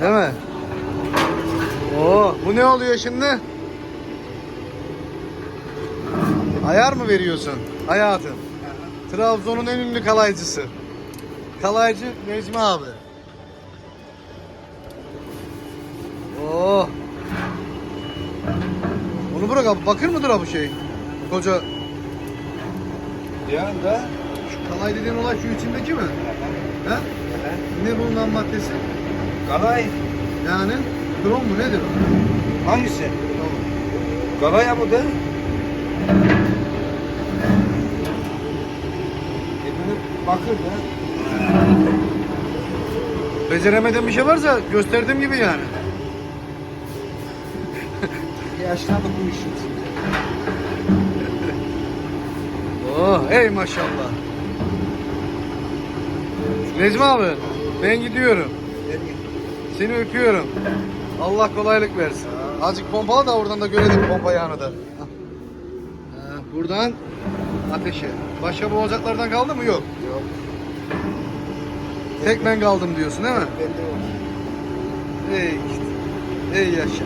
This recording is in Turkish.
Değil mi? Oo, bu ne oluyor şimdi? Ayar mı veriyorsun hayatım? Trabzon'un en ünlü kalaycısı. Kalaycı Necmi abi. Oo. Bunu bırak abi. Bakır mıdır abi bu şey? Koca Ya da şu kalay dediğin olay şu içindeki mi? He? Ne bunun maddesi? Galay Yani krom mu nedir o? hangisi? Galay ya bu da. E bakır da. Beceremediğim bir şey varsa gösterdiğim gibi yani. Yaşlandık bu işin. Oh ey maşallah. Necmi abi ben gidiyorum. Seni öpüyorum. Allah kolaylık versin. Azıcık pompala da oradan da görelim pompa yağını da. Ha, Buradan ateşe. Başka boğacaklardan kaldı mı? Yok. Yok. Tek ben kaldım diyorsun değil mi? Bende o. Ey işte. Ey yaşa.